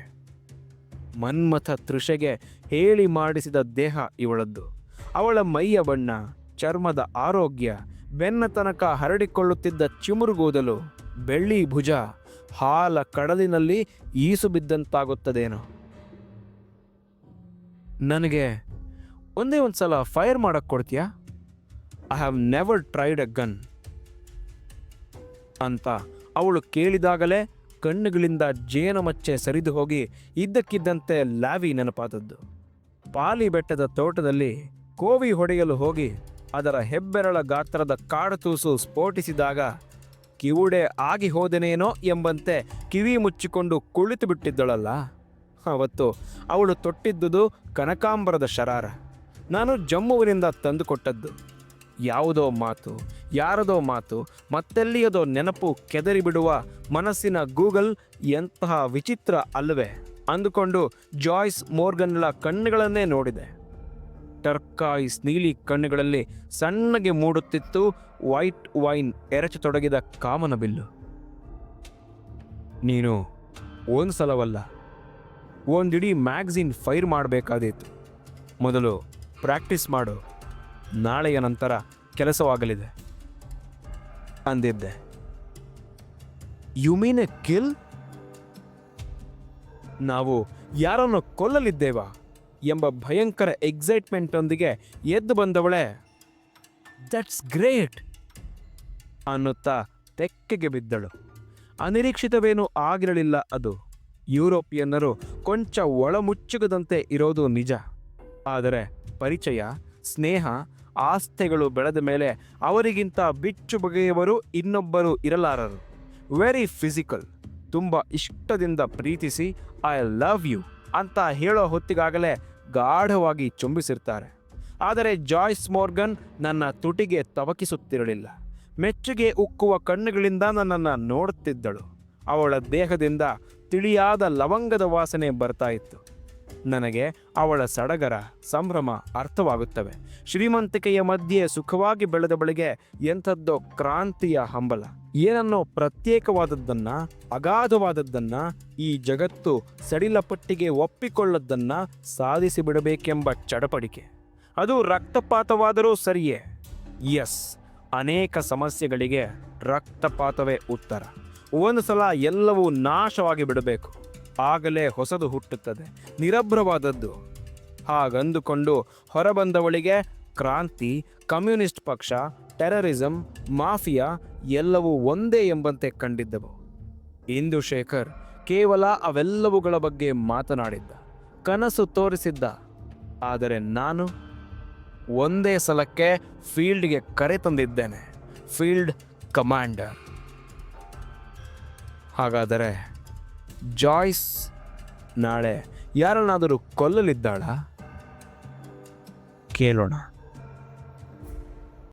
[SPEAKER 1] ಮನ್ಮಥ ತೃಷೆಗೆ ಹೇಳಿ ಮಾಡಿಸಿದ ದೇಹ ಇವಳದ್ದು. ಅವಳ ಮೈಯ ಬಣ್ಣ, ಚರ್ಮದ ಆರೋಗ್ಯ, ಬೆನ್ನ ತನಕ ಹರಡಿಕೊಳ್ಳುತ್ತಿದ್ದ ಚಿಮುರುಗೂದಲು, ಬೆಳ್ಳಿ ಭುಜ, ಹಾಲ ಕಡಲಿನಲ್ಲಿ ಈಸು ಬಿದ್ದಂತಾಗುತ್ತದೇನೋ ನನಗೆ ಒಂದೇ ಒಂದು ಸಲ ಫೈರ್ ಮಾಡಕ್ಕೆ ಕೊಡ್ತೀಯಾ? I have never tried a gun ಅಂತ ಅವಳು ಕೇಳಿದಾಗಲೇ ಕಣ್ಣುಗಳಿಂದ ಜೇನಮಚ್ಚೆ ಸರಿದು ಹೋಗಿ ಇದ್ದಕ್ಕಿದ್ದಂತೆ ಲಾವಿ ನೆನಪಾದದ್ದು. ಪಾಲಿ ಬೆಟ್ಟದ ತೋಟದಲ್ಲಿ ಕೋವಿ ಹೊಡೆಯಲು ಹೋಗಿ ಅದರ ಹೆಬ್ಬೆರಳ ಗಾತ್ರದ ಕಾಡತೂಸು ಸ್ಫೋಟಿಸಿದಾಗ ಕಿವುಡೆ ಆಗಿ ಹೋದನೇನೋ ಎಂಬಂತೆ ಕಿವಿ ಮುಚ್ಚಿಕೊಂಡು ಕುಳಿತು ಬಿಟ್ಟಿದ್ದಳಲ್ಲ. ಅವತ್ತು ಅವಳು ತೊಟ್ಟಿದ್ದುದು ಕನಕಾಂಬರದ ಶರಾರ. ನಾನು ಜಮ್ಮುವಿನಿಂದ ತಂದುಕೊಟ್ಟದ್ದು. ಯಾವುದೋ ಮಾತು, ಯಾರದೋ ಮಾತು, ಮತ್ತೆಲ್ಲಿಯದೋ ನೆನಪು ಕೆದರಿ ಬಿಡುವ ಮನಸ್ಸಿನ ಗೂಗಲ್ ಎಂತಹ ವಿಚಿತ್ರ ಅಲ್ಲವೇ? ಅಂದುಕೊಂಡು ಜಾಯ್ಸ್ ಮೋರ್ಗನ್ಲ ಕಣ್ಣುಗಳನ್ನೇ ನೋಡಿದೆ. ಟರ್ಕಾಯಿಸ್ ನೀಲಿ ಕಣ್ಣುಗಳಲ್ಲಿ ಸಣ್ಣಗೆ ಮೂಡುತ್ತಿತ್ತು ವೈಟ್ ವೈನ್ ಎರಚತೊಡಗಿದ ಕಾಮನ ಬಿಲ್ಲು. ನೀನು ಒಂದು ಸಲವಲ್ಲ ಒಂದಿಡೀ ಮ್ಯಾಗ್ಝಿನ್ ಫೈರ್ ಮಾಡಬೇಕಾದೀತು. ಮೊದಲು ಪ್ರಾಕ್ಟೀಸ್ ಮಾಡು. ನಾಳೆಯ ನಂತರ ಕೆಲಸವಾಗಲಿದೆ. ಅಂದಿದ್ದೆ. ಯು ಮೀನ್ ಎ ಕಿಲ್ ನಾವು ಯಾರನ್ನು ಕೊಲ್ಲಲಿದ್ದೇವಾ ಎಂಬ ಭಯಂಕರ ಎಕ್ಸೈಟ್ಮೆಂಟೊಂದಿಗೆ ಎದ್ದು ಬಂದವಳೆ. That's great ಅನ್ನುತ್ತಾ ತೆಕ್ಕೆಗೆ ಬಿದ್ದಳು. ಅನಿರೀಕ್ಷಿತವೇನೂ ಆಗಿರಲಿಲ್ಲ ಅದು. ಯುರೋಪಿಯನ್ನರು ಕೊಂಚ ಒಳಮುಚ್ಚುಗದಂತೆ ಇರೋದು ನಿಜ. ಆದರೆ ಪರಿಚಯ ಸ್ನೇಹ ಆಸ್ಥೆಗಳು ಬೆಳೆದ ಮೇಲೆ ಅವರಿಗಿಂತ ಬಿಚ್ಚು ಬಗೆಯವರು ಇನ್ನೊಬ್ಬರು ಇರಲಾರರು. ವೆರಿ ಫಿಸಿಕಲ್ ತುಂಬ ಇಷ್ಟದಿಂದ ಪ್ರೀತಿಸಿ ಐ ಲವ್ ಯು ಅಂತ ಹೇಳೋ ಹೊತ್ತಿಗಾಗಲೇ ಗಾಢವಾಗಿ ಚುಂಬಿಸಿರ್ತಾರೆ. ಆದರೆ ಜಾಯ್ಸ್ ಮೋರ್ಗನ್ ನನ್ನ ತುಟಿಗೆ ತವಕಿಸುತ್ತಿರಲಿಲ್ಲ. ಮೆಚ್ಚುಗೆ ಉಕ್ಕುವ ಕಣ್ಣುಗಳಿಂದ ನನ್ನನ್ನು ನೋಡುತ್ತಿದ್ದಳು. ಅವಳ ದೇಹದಿಂದ ತಿಳಿಯಾದ ಲವಂಗದ ವಾಸನೆ ಬರ್ತಾ ಇತ್ತು. ನನಗೆ ಅವಳ ಸಡಗರ, ಸಂಭ್ರಮ ಅರ್ಥವಾಗುತ್ತವೆ. ಶ್ರೀಮಂತಿಕೆಯ ಮಧ್ಯೆ ಸುಖವಾಗಿ ಬೆಳೆದ ಬಳಿಗೆ ಎಂಥದ್ದೋ ಕ್ರಾಂತಿಯ ಹಂಬಲ. ಏನನ್ನೋ ಪ್ರತ್ಯೇಕವಾದದ್ದನ್ನ, ಅಗಾಧವಾದದ್ದನ್ನ, ಈ ಜಗತ್ತು ಸಡಿಲಪಟ್ಟಿಗೆ ಒಪ್ಪಿಕೊಳ್ಳದ್ದನ್ನ ಸಾಧಿಸಿ ಬಿಡಬೇಕೆಂಬ ಚಡಪಡಿಕೆ. ಅದು ರಕ್ತಪಾತವಾದರೂ ಸರಿಯೇ? ಎಸ್ ಅನೇಕ ಸಮಸ್ಯೆಗಳಿಗೆ ರಕ್ತಪಾತವೇ ಉತ್ತರ. ಒಂದು ಸಲ ಎಲ್ಲವೂ ನಾಶವಾಗಿ ಬಿಡಬೇಕು. ಆಗಲೇ ಹೊಸದು ಹುಟ್ಟುತ್ತದೆ. ನಿರಭ್ರವಾದದ್ದು. ಹಾಗಂದುಕೊಂಡು ಹೊರಬಂದವಳಿಗೆ ಕ್ರಾಂತಿ, ಕಮ್ಯುನಿಸ್ಟ್ ಪಕ್ಷ, ಟೆರರಿಸಂ, ಮಾಫಿಯಾ ಎಲ್ಲವೂ ಒಂದೇ ಎಂಬಂತೆ ಕಂಡಿದ್ದವು. ಇಂದು ಶೇಖರ್ ಕೇವಲ ಅವೆಲ್ಲವುಗಳ ಬಗ್ಗೆ ಮಾತನಾಡಿದ್ದ, ಕನಸು ತೋರಿಸಿದ್ದ. ಆದರೆ ನಾನು ಒಂದೇ ಸಲಕ್ಕೆ ಫೀಲ್ಡ್ಗೆ ಕರೆ ತಂದಿದ್ದೇನೆ, ಫೀಲ್ಡ್ ಕಮಾಂಡರ್. ಹಾಗಾದರೆ ಜಾಯ್ಸ್ ನಾಳೆ ಯಾರನ್ನಾದರೂ ಕೊಲ್ಲಲಿದ್ದಾಳ? ಕೇಳೋಣ.